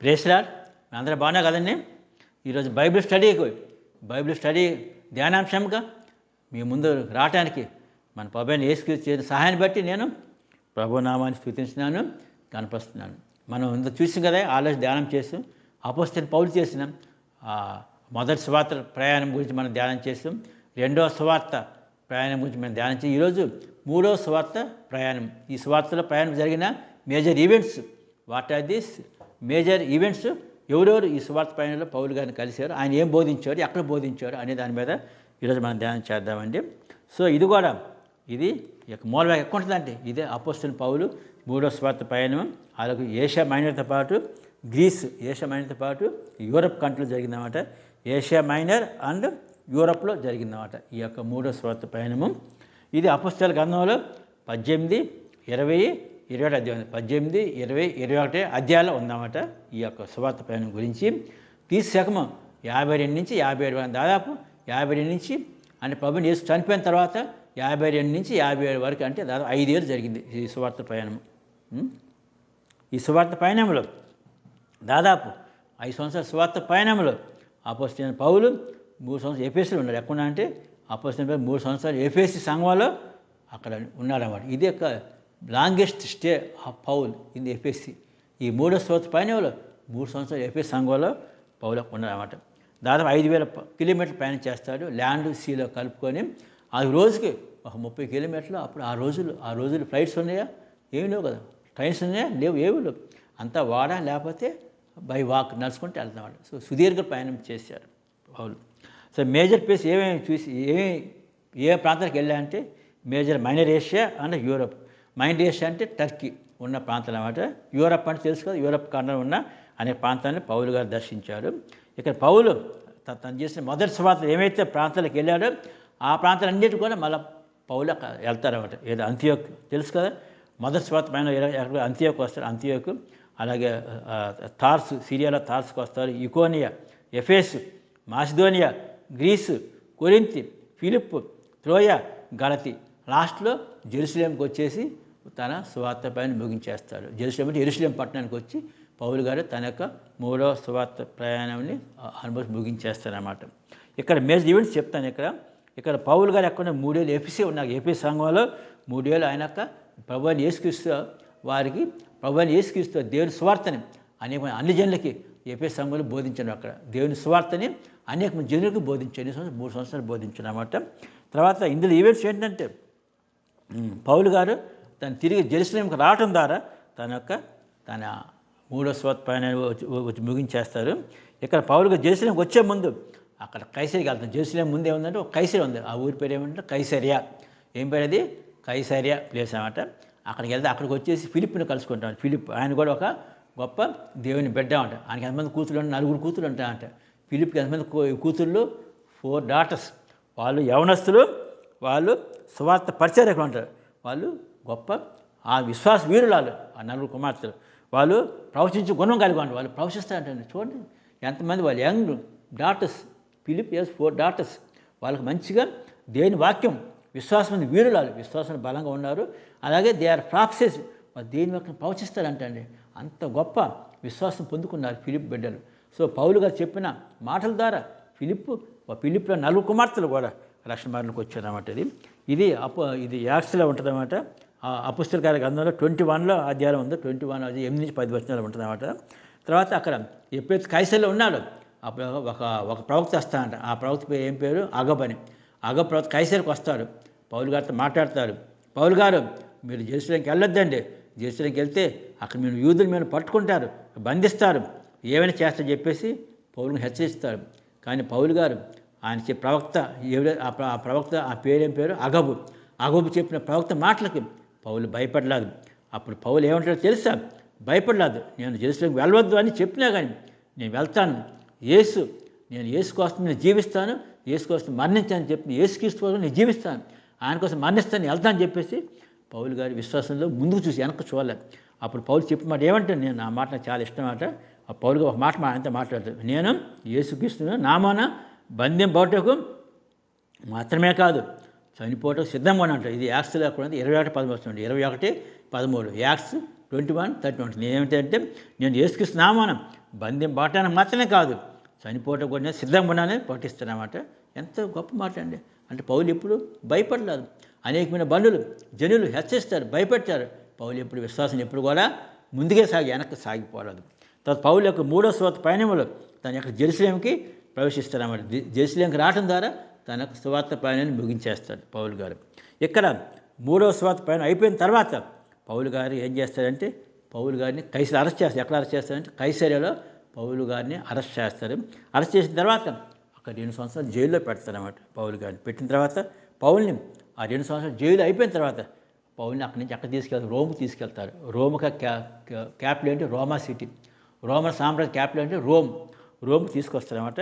ప్రేసరాడ్ అందరూ బాగున్నా కదండి? ఈరోజు బైబిల్ స్టడీ బైబిల్ స్టడీ ధ్యానాంశంగా మీ ముందు రావటానికి మన ప్రభుని ఏసుకు చేసిన సహాయాన్ని బట్టి నేను ప్రభునామాన్ని స్థుతించినాను కనపరుస్తున్నాను మనం ఇంత చూసాం కదా ఆలోచన ధ్యానం చేసాం అపోస్తున్న పౌలు చేసిన మొదటి స్వార్థ ప్రయాణం గురించి మనం ధ్యానం చేసాం రెండవ స్వార్థ ప్రయాణం గురించి మనం ధ్యానం చేసి ఈరోజు మూడవ స్వార్థ ప్రయాణం. ఈ స్వార్థలో ప్రయాణం జరిగిన major events what are this major events ఎవరెవరు ఈ సువార్త పయనంలో పౌలు గారిని కలిశారు ఆయన ఏం బోధించారు ఎక్కడ బోధించారు అనే దాని మీద ఈరోజు మనం ధ్యానం చేద్దామండి. సో ఇది కూడా ఇది ఈ యొక్క ఉంటుందండి ఇదే అపోస్తున్న పౌలు మూడో స్వార్థ పయనం అలాగే ఏషియా మైనర్తో పాటు గ్రీస్ ఏషియా మైనర్తో పాటు యూరప్ కంట్రీలో జరిగిందన్నమాట. ఏషియా మైనర్ అండ్ యూరప్లో జరిగిందన్నమాట ఈ యొక్క మూడో స్వార్థ పయనము ఇది అపుస్తల గ్రంథంలో పద్దెనిమిది ఇరవై ఇరవై అధ్యాయం పద్దెనిమిది ఇరవై ఇరవై ఒకటి అధ్యాయాలు ఉందన్నమాట ఈ యొక్క సువార్త ప్రయాణం గురించి. తీసి శకము యాభై రెండు నుంచి యాభై ఏడు వరకు దాదాపు యాభై రెండు నుంచి అంటే ప్రభుని యేసు చనిపోయిన తర్వాత యాభై రెండు నుంచి యాభై ఏడు వరకు అంటే దాదాపు ఐదేళ్ళు జరిగింది ఈ సువార్త ప్రయాణం. ఈ సువార్త ప్రయాణంలో దాదాపు ఐదు సంవత్సరాల సువార్త ప్రయాణంలో అపోజిట్ పౌలు మూడు సంవత్సరాలు ఏపీఎస్లో ఉన్నారు. ఎక్కడ అంటే అపోజిట్ మూడు సంవత్సరాలు ఏపీఎస్సి సంఘంలో అక్కడ ఉన్నారన్నమాట ఇది యొక్క longest stay of Paul in FSC. ఈ మూడో సంవత్సరాలు పైన వాళ్ళు మూడు సంవత్సరాలు ఎఫ్ఎస్ సంఘంలో పౌలు ఉన్నారన్నమాట. దాదాపు ఐదు వేల కిలోమీటర్లు ప్రయాణం చేస్తాడు. ల్యాండ్ సీలో కలుపుకొని ఆ రోజుకి ఒక ముప్పై కిలోమీటర్లు అప్పుడు ఆ రోజులు ఆ రోజులు ఫ్లైట్స్ ఉన్నాయా? ఏమి లేవు కదా. ట్రైన్స్ ఉన్నాయా? లేవు ఏమి లేవు. అంతా వాడా లేకపోతే బై వాక్ నడుచుకుంటూ వెళ్తాడు సో సుదీర్ఘ ప్రయాణం చేశారు పౌలు. సో మేజర్ ప్లేస్ ఏమేమి చూసి ఏమేమి ఏ ప్రాంతానికి వెళ్ళాయంటే major minor Asia and Europe. మైండేషియా అంటే టర్కీ ఉన్న ప్రాంతం అనమాట యూరప్ అంటే తెలుసు కదా యూరప్ ఖండం ఉన్న అనే ప్రాంతాన్ని పౌలు గారు దర్శించారు. ఇక్కడ పౌలు తను చేసిన మొదటి స్వార్థ ఏమైతే ప్రాంతాలకు వెళ్ళాడో ఆ ప్రాంతాలన్నిటి కూడా మళ్ళీ పౌలు వెళ్తారనమాట వెళ్తారన్నమాట. ఏదో అంత్యోక్ తెలుసు కదా? మొదటి స్వార్థ పైన ఎక్కడ అంత్యోక్ వస్తారు అంత్యోక్. అలాగే థార్స్ సిరియాలో థార్స్కి వస్తారు యుకోనియా ఎఫేస్ మాసిదోనియా గ్రీసు కొరింతి ఫిలిప్ త్రోయ గలతి. లాస్ట్లో జెరూసలేంకి వచ్చేసి తన సువార్త పైన ముగించేస్తాడు. జెరూసలేం ఎరుసలేం పట్టణానికి వచ్చి పౌలు గారు తన యొక్క మూడో సువార్త ప్రయాణాన్ని అనుభవం ముగించేస్తారన్నమాట. ఇక్కడ మేజర్ ఈవెంట్స్ చెప్తాను ఇక్కడ. ఇక్కడ పౌలు గారు ఎక్కడ మూడేళ్ళు ఏపీసీ ఉన్నారు. ఏపీ సంఘంలో మూడేళ్ళు ఆయనక ప్రభుని యేసుక్రీస్తు వారికి ప్రభుని ఏసుక్రీస్తూ దేవుని స్వార్థని అనేక అన్ని జనులకి ఏపీ సంఘంలో బోధించాను అక్కడ. దేవుని స్వార్థని అనేక మంది జనులకు బోధించాను ఎన్ని సంవత్సరాలు? మూడు సంవత్సరాలు బోధించాను అన్నమాట. తర్వాత ఇందులో ఈవెంట్స్ ఏంటంటే పౌలు గారు తను తిరిగి జెరూసలేంకి రావటం ద్వారా తన యొక్క తన మూడో స్వత్ పైన వచ్చి వచ్చి ముగించేస్తారు. ఇక్కడ పౌలు గారు జెరూసలేంకి వచ్చే ముందు అక్కడ కైసరికి వెళ్తాం జెరూసలేం ముందు ఏముందంటే ఒక కైసరి ఉంది. ఆ ఊరి పేరు ఏమంటే కైసరియా. ఏం పేరు అది? కైసరియా ప్లేస్ అనమాట అక్కడికి వెళ్తే అక్కడికి వచ్చేసి ఫిలిప్ని కలుసుకుంటాం. ఫిలిప్ ఆయన కూడా ఒక గొప్ప దేవుని బిడ్డ అంట ఆయనకి ఎంతమంది కూతురు అంటే నలుగురు కూతురు ఉంటాయంట. ఫిలిప్కి ఎంతమంది కూతుర్లు ఫోర్ డాటర్స్. వాళ్ళు యవనస్తులు వాళ్ళు స్వార్థ పరిచర్యకులు అంటారు. వాళ్ళు గొప్ప ఆ విశ్వాస వీరులాలు ఆ నలుగురు కుమార్తెలు. వాళ్ళు ప్రవచించే గుణం కలిగి ఉంటారు వాళ్ళు ప్రవచిస్తారంటండి. చూడండి ఎంతమంది వాళ్ళు young daughters Philip's four daughters. వాళ్ళకి మంచిగా దేని వాక్యం విశ్వాసం వీరులాలు విశ్వాసం బలంగా ఉన్నారు. అలాగే దే ఆర్ ప్రాక్సెస్. దేని వాక్యం ప్రవచిస్తారంటండి. అంత గొప్ప విశ్వాసం పొందుకున్నారు ఫిలిప్ బిడ్డలు. సో పౌలు గారు చెప్పిన మాటల ద్వారా ఫిలిప్ ఫిలిప్లో నలుగురు కుమార్తెలు కూడా రక్షణ మార్గంలోకి వచ్చారన్నమాట ఇది. ఇది అప ఇది యాక్స్లో ఉంటుందన్నమాట. అపుస్తల గారి గ్రంథంలో ట్వంటీ వన్లో అధ్యాయం ఉంది. ట్వంటీ వన్ అది ఎనిమిది నుంచి పది వచనాలు ఉంటుందన్నమాట తర్వాత అక్కడ ఎప్పుడైతే కైసల్లో ఉన్నాడు అప్పుడు ఒక ఒక ప్రవక్త వస్తాడంట. ఆ ప్రవక్త పేరు ఏం పేరు? అగబ్ అని అగబ్ ప్రవక్త కైసరికి వస్తాడు. పౌలు గారితో మాట్లాడతాడు. పౌలు గారు మీరు జెరూసలంకి వెళ్ళొద్దండి. జెరూసలంకి వెళ్తే అక్కడ మీరు యూదులు మీరు పట్టుకుంటారు బంధిస్తారు. ఏమైనా చేస్తారని చెప్పేసి పౌలుని హెచ్చరిస్తారు. కానీ పౌలు గారు ఆయన ప్రవక్త ఎవడ ఆ ఆ ప్రవక్త ఆ పేరేం పేరు? అగబు. అగబు చెప్పిన ప్రవక్త మాటలకి పౌలు భయపడలేదు. అప్పుడు పౌలు ఏమంటాడో తెలుసా? భయపడలేదు. నేను జెరూసలేంకి వెళ్ళవద్దు అని చెప్పినా కానీ నేను వెళ్తాను. యేసు నేను యేసు కోసం నేను జీవిస్తాను. యేసు కోసం మరణించాను చెప్పి యేసుక్రీస్తు కోసం నేను జీవిస్తాను. ఆయన కోసం మరణిస్తాను వెళ్తాను చెప్పేసి పౌలు గారి విశ్వాసంలో ముందుకు చూసి వెనక్కి చూడలేదు. అప్పుడు పౌలు చెప్పిన మాట ఏమంటే నేను నా మాట నాకు చాలా ఇష్టం మాట ఆ పౌలుగా ఒక మాట మా ఆయనతో మాట్లాడతాను నేను యేసుక్రీస్తును నామాన బంధ్యం బౌటకు మాత్రమే కాదు చనిపోవటం సిద్ధంగా ఉంటాడు ఇది యాక్స్ లేకుండా ఉంది ఇరవై ఒకటి పదమూడు వస్తుంది. ఇరవై ఒకటి పదమూడు. Acts twenty one thirty one ఏమిటంటే నేను యేసుక్రీస్తు నామానం బంధం బాటానికి మాత్రమే కాదు చనిపోవటం కూడా సిద్ధంగా ఉన్నానే ప్రకటిస్తున్నమాట ఎంత గొప్ప మాట అండి. అంటే పౌలు ఎప్పుడు భయపడలేదు. అనేకమైన బంధువులు జనులు హెచ్చరిస్తారు భయపెట్టారు పౌలు ఎప్పుడు విశ్వాసం ఎప్పుడు కూడా ముందుకే సాగి వెనక్కి సాగిపోలేదు. తర్వాత పౌలు యొక్క మూడో శ్రోత పయనములో తన యొక్క జెరుసలేంకి ప్రవేశిస్తారన్నమాట జెరుసలేంకి రావడం ద్వారా తనకు స్వార్థ సువార్త పయనాన్ని ముగించేస్తాడు పౌలు గారు. ఇక్కడ మూడో స్వార్థ పయనం అయిపోయిన తర్వాత పౌలు గారు ఏం చేస్తారంటే పౌలు గారిని కైసరి అరెస్ట్ చేస్తారు ఎక్కడ అరెస్ట్ చేస్తారంటే కైసరియాలో పౌలు గారిని అరెస్ట్ చేస్తారు. అరెస్ట్ చేసిన తర్వాత ఒక రెండు సంవత్సరాలు జైల్లో పెడతారన్నమాట పౌలు గారిని. పెట్టిన తర్వాత పౌల్ని ఆ రెండు సంవత్సరాలు జైలు అయిపోయిన తర్వాత పౌల్ని అక్కడి నుంచి అక్కడ తీసుకెళ్తారు రోమ్ తీసుకెళ్తారు. రోమ్క క్యా క్యా- క్యాపిటల్ అంటే రోమా సిటీ. రోమన్ సామ్రాజ్య క్యాపిటల్ అంటే రోమ్. రోమ్ తీసుకొస్తారన్నమాట.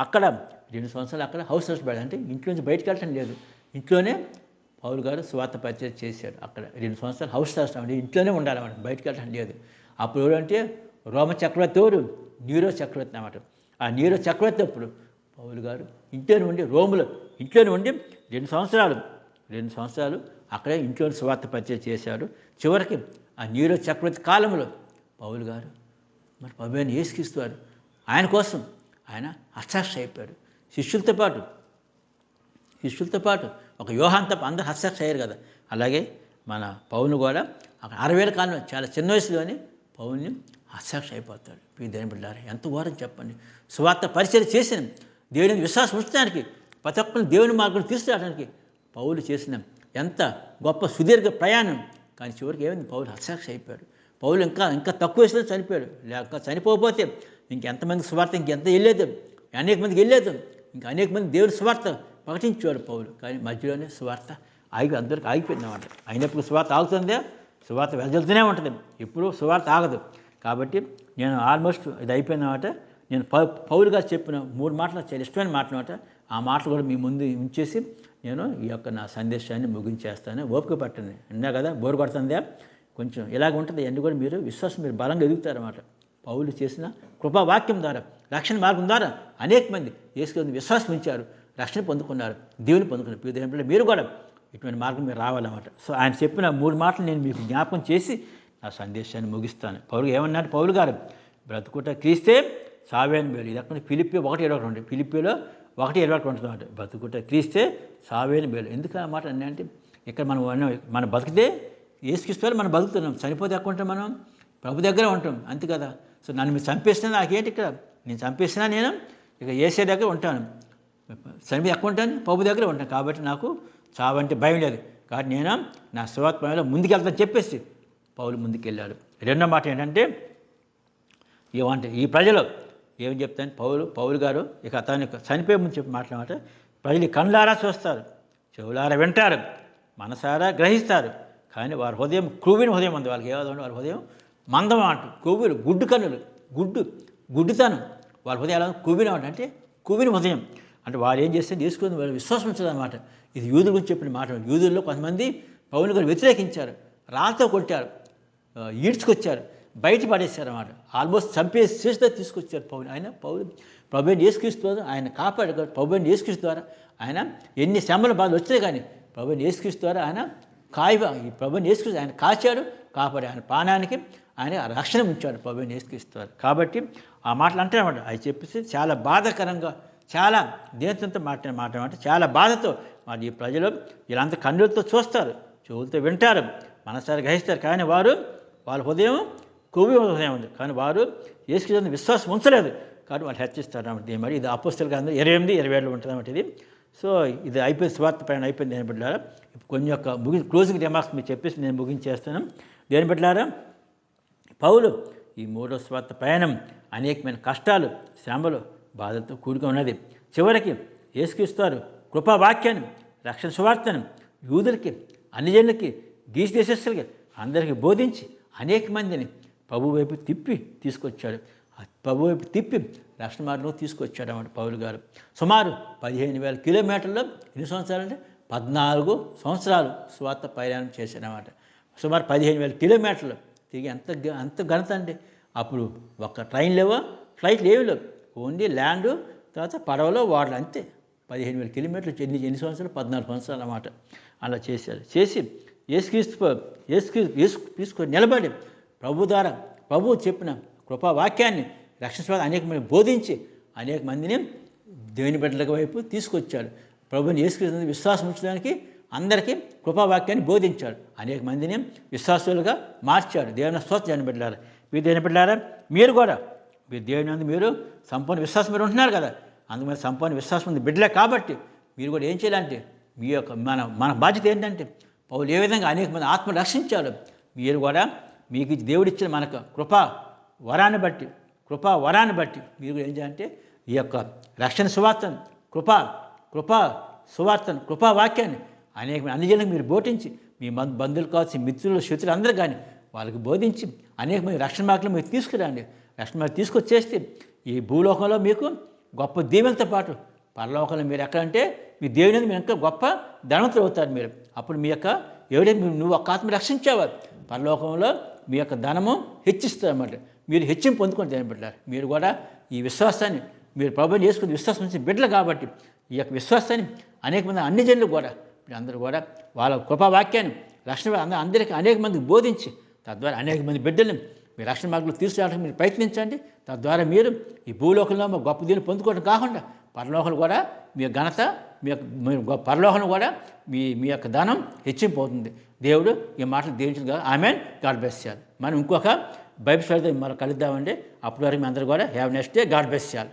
అక్కడ రెండు సంవత్సరాలు అక్కడ హౌస్ అరెస్ట్ పెడతారు అంటే ఇంట్లో నుంచి బయటకు వెళ్ళటం లేదు. ఇంట్లోనే పౌలు గారు స్వార్థ పరిచయం చేశాడు అక్కడ. రెండు సంవత్సరాలు హౌస్ అరెస్ట్ అంటే ఇంట్లోనే ఉండాలన్నమాట బయటకు వెళ్ళటం లేదు. అప్పుడు ఎవరంటే రోమ చక్రవర్తి ఎవరు నీరో చక్రవర్తి అన్నమాట. ఆ నీరో చక్రవర్తి అప్పుడు పౌలు గారు ఇంట్లోనే ఉండి రోములో ఇంట్లోనే ఉండి రెండు సంవత్సరాలు రెండు సంవత్సరాలు అక్కడే ఇంట్లో స్వార్థ పరిచయం చేశాడు. చివరికి ఆ నీరో చక్రవర్తి కాలంలో పౌలు గారు మరి పబేని ఏసుకిస్తారు ఆయన కోసం ఆయన హస్తాక్ష అయిపోయాడు శిష్యులతో పాటు శిష్యులతో పాటు ఒక యోహాన్ తప్ప అందరూ హస్తాక్ష అయ్యారు కదా. అలాగే మన పౌను కూడా ఒక అరవై కాలం చాలా చిన్న వయసులోనే పౌన్ని హస్తాక్ష అయిపోతాడు. ఈ దేని బిడ్డారు ఎంత ఘోరం చెప్పండి. స్వార్థ పరిచయం చేసిన దేవుని విశ్వాసం ఉంచడానికి ప్రతి ఒక్కరిని దేవుని మార్గం తీసుకురావడానికి పౌలు చేసిన ఎంత గొప్ప సుదీర్ఘ ప్రయాణం. కానీ చివరికి ఏమైంది? పౌలు హస్తాక్ష అయిపోయాడు. పౌలు ఇంకా ఇంకా తక్కువ వయసులో చనిపోయాడు. లేక చనిపోకపోతే ఇంకెంతమంది స్వార్థ ఇంకెంత వెళ్ళేది? అనేక మందికి వెళ్ళేది? ఇంకా అనేక మంది దేవుని స్వార్థ ప్రకటించేవాడు పౌలు. కానీ మధ్యలోనే స్వార్థ ఆగి అందరికి ఆగిపోయిందన్నమాట అయినప్పుడు స్వార్థ ఆగుతుందే? స్వార్థ వెదజల్తూనే ఉంటుంది. ఎప్పుడూ స్వార్థ ఆగదు. కాబట్టి నేను ఆల్మోస్ట్ ఇది అయిపోయిందన్నమాట నేను పౌ పౌలు చెప్పిన మూడు మాటలు చాలా ఇష్టమైన మాటలు అన్నమాట. ఆ మాటలు కూడా మీ ముందు ఉంచేసి నేను ఈ యొక్క నా సందేశాన్ని ముగించేస్తాను. ఓపిక పట్టండి. అన్నా కదా? బోరు కొడుతుందా? కొంచెం ఇలాగ ఉంటుంది అన్నీ కూడా మీరు విశ్వాసం మీరు బలంగా ఎదుగుతారన్నమాట. పౌలు చేసిన కృపావాక్యం ద్వారా రక్షణ మార్గం ద్వారా అనేక మంది యేసుని విశ్వాసం ఉంచారు రక్షణ పొందుకున్నారు దేవుని పొందుకున్నారు. ప్రియ మీరు కూడా ఇటువంటి మార్గం మీరు రావాలన్నమాట. సో ఆయన చెప్పిన మూడు మాటలు నేను మీకు జ్ఞాపకం చేసి నా సందేశాన్ని ముగిస్తాను. పౌరు ఏమన్నారు పౌలు గారు బ్రతుకుట క్రీస్తే సావేను మేలు ఇది అక్కడ ఫిలిపి ఒకటి ఇరవై ఒకటి ఉంటుంది. ఫిలిపిలో ఒకటి ఇరవై ఒకటి ఉంటుంది అన్నమాట బ్రతుకుట క్రీస్తే సావేని మేలు ఎందుకు ఆ మాట అంటే ఇక్కడ మనం మనం బతికితే ఏసుకిస్తే మనం బతుకుతున్నాం. చనిపోతే ఎక్కువ ఉంటాం మనం? ప్రభు దగ్గర ఉంటాం. అంతే కదా? సో నన్ను మీరు చంపేసినా నాకేంటి ఇక్కడ? నేను చంపేసినా నేను ఇక ఏసే దగ్గర ఉంటాను. చనిపోయి ఎక్కడ ఉంటాను ప్రభు దగ్గర ఉంటాను. కాబట్టి నాకు చావంటే భయం లేదు. కాబట్టి నేను నా శివాత్మలో ముందుకెళ్తాను చెప్పేసి పౌలు ముందుకెళ్ళాడు రెండో మాట ఏంటంటే ఏమంటే ఈ ప్రజలు ఏం చెప్తాను? పౌలు పౌలు గారు ఇక అతను చనిపోయే ముందు చెప్పి మాట్లాడమాట ప్రజలు కళ్ళారా చూస్తారు చెవులారా వింటారు మనసారా గ్రహిస్తారు. కానీ వారి హృదయం క్రూవిన హృదయం ఉంది. వాళ్ళకి ఏదో వారి హృదయం మందం కొవ్వులు గుడ్డు కన్నులు గుడ్డు గుడ్డుతనం. వాళ్ళ హృదయం కొవ్విన అంటే కొవ్విన హృదయం. అంటే వాళ్ళు ఏం చేస్తే తీసుకుని వాళ్ళు విశ్వాసం ఉంచదన్నమాట ఇది యూదుల గురించి చెప్పిన మాట. యూదుల్లో కొంతమంది పౌరులు గారు వ్యతిరేకించారు. రాళ్ళతో కొట్టారు. ఈడ్చుకొచ్చారు. బయట పడేశారు అన్నమాట. ఆల్మోస్ట్ చంపేసి చేస్తే తీసుకొచ్చారు పౌరులు. ఆయన పౌలు ప్రభుని యేసుక్రీస్తు ఆయన కాపాడు. ప్రభుని యేసుక్రీస్తు ద్వారా ఆయన ఎన్ని శ్రమల బాధలు వచ్చినాయి కానీ ప్రభుని యేసుక్రీస్తు ద్వారా ఆయన కాయ ఈ ప్రభుని ఏసుక్రీస్తు ఆయన కాచాడు కాపాడు ఆయన ప్రాణానికి ఆయన రక్షణ ఉంచాడు ప్రభుని నేర్చుకిస్తారు కాబట్టి ఆ మాటలు అంటే అనమాట అవి చెప్పేసి చాలా బాధాకరంగా చాలా దేశంతో మాట్లాడిన మాట అంటే చాలా బాధతో మరి ఈ ప్రజలు వీళ్ళంతా కన్నులతో చూస్తారు చెవులతో వింటారు మనసారి గ్రహిస్తారు. కానీ వారు వాళ్ళ హృదయం కొవ్వి హృదయం ఉంది. కానీ వారు ఏసుకృష్ణ విశ్వాసం ఉంచలేదు. కానీ వాళ్ళు హెచ్చిస్తారు అన్నమాట. మరి ఇది అపోస్తులు కానీ ఇరవై ఎనిమిది ఇరవై ఏళ్ళు ఉంటుంది అన్నమాట ఇది. సో ఇది అయిపోయింది స్వార్థ పైన అయిపోయింది. దేని బిడ్డారా కొన్ని యొక్క ముగి క్లోజింగ్ రిమార్క్స్ మీరు చెప్పేసి నేను ముగించేస్తాను. దేని బిడ్డారా పౌలు ఈ మూడో స్వార్థ ప్రయాణం అనేకమైన కష్టాలు శ్రమలు బాధలతో కూడుకుని ఉన్నది. చివరికి ఏసుకిస్తారు కృపావాక్యాన్ని రక్షణ సువార్తను యూదులకి అన్ని జనులకి గీసి దేశస్తులకి అందరికీ బోధించి అనేక మందిని ప్రభు వైపు తిప్పి తీసుకొచ్చాడు. ప్రభు వైపు తిప్పి రక్షణ మార్గంలో తీసుకొచ్చాడు అన్నమాట పౌలు గారు. సుమారు పదిహేను వేల కిలోమీటర్లు ఎన్ని సంవత్సరాలు అంటే పద్నాలుగు సంవత్సరాలు స్వార్థ ప్రయాణం చేశాడనమాట సుమారు పదిహేను వేల కిలోమీటర్లు తిరిగి ఎంత అంత ఘనత అండి. అప్పుడు ఒక ట్రైన్ లేవో? ఫ్లైట్లు ఏమి లేవు. ఓన్లీ ల్యాండ్ తర్వాత పడవలో వాడలు అంతే. పదిహేను వేల కిలోమీటర్లు ఎన్ని ఎన్ని సంవత్సరాలు? పద్నాలుగు సంవత్సరాలు అన్నమాట. అలా చేశారు. చేసి ఏసుక్రీస్తు ఏసుక్రీస్తు ఏసు తీసుకొని నిలబడి ప్రభు ద్వారా ప్రభువు చెప్పిన కృపా వాక్యాన్ని రక్షణ అనేక మంది బోధించి అనేక మందిని దేవుని బిడ్డల వైపు తీసుకొచ్చాడు ప్రభుని ఏసుక్రీస్తు విశ్వాసం ఉంచడానికి అందరికీ కృపావాక్యాన్ని బోధించాడు. అనేక మందిని విశ్వాసులుగా మార్చాడు. దేవుని స్వస్థ దేవుని మీరు దేని బిడ్డలారా మీరు కూడా. మీరు దేవుని మీరు సంపూర్ణ విశ్వాసం మీరు ఉంటున్నారు కదా. అందుకని సంపూర్ణ విశ్వాసం ఉంది బిడ్డలే కాబట్టి మీరు కూడా ఏం చేయాలంటే మీ యొక్క మన మన బాధ్యత ఏంటంటే పౌలు ఏ విధంగా అనేక మంది ఆత్మ రక్షించాడు. మీరు కూడా మీకు దేవుడిచ్చిన మనకు కృపా వరాన్ని బట్టి కృపా వరాన్ని బట్టి మీరు కూడా ఏం చేయాలంటే ఈ యొక్క రక్షణ సువార్తను కృప కృప సువార్తను కృపా వాక్యాన్ని అనేక అన్ని జనులకు మీరు బోధించి మీ బంధువులు కావచ్చు మిత్రులు శత్రులు అందరూ కానీ వాళ్ళకి బోధించి అనేక మంది రక్షణ మార్గంలో మీరు తీసుకురండి. రక్షణ మార్గం తీసుకొచ్చేస్తే ఈ భూలోకంలో మీకు గొప్ప దీవెనతో పాటు పరలోకంలో మీరు ఎక్కడంటే మీ దేవుని మీరు ఇంకా గొప్ప ధనవంతులు అవుతారు మీరు. అప్పుడు మీ యొక్క ఎవరైతే నువ్వు ఒక ఆత్మ రక్షించావా పరలోకంలో మీ యొక్క ధనము హెచ్చిస్తారు అన్నమాట. మీరు హెచ్చింపు పొందుకొని దేని బిడ్డారు మీరు కూడా ఈ విశ్వాసాన్ని మీరు ప్రభుత్వం చేసుకుని విశ్వాసం నుంచి బిడ్డలు కాబట్టి ఈ యొక్క విశ్వాసాన్ని అనేక మంది అన్ని జనులు కూడా అందరూ కూడా వాళ్ళ కృపావాక్యాన్ని రక్షణ అందరికీ అనేక మందికి బోధించి తద్వారా అనేక మంది బిడ్డల్ని మీ రక్షణ మార్గంలో తీసుకురావడానికి మీరు ప్రయత్నించండి. తద్వారా మీరు ఈ భూలోకంలో మా గొప్ప దీన్ని పొందుకోవడం కాకుండా పరలోకలు కూడా మీ యొక్క ఘనత మీ యొక్క మీ గొప్ప కూడా మీ మీ యొక్క ధనం హెచ్చింపోతుంది దేవుడు ఈ మాటలు దీవించగా ఆమె గాడ్ బ్లెస్ చేయాలి మనం ఇంకొక బైబిల్ స్టడీ మనం కలుద్దామండి. అప్పటి వరకు మీ అందరూ కూడా have next day. God bless చేయాలి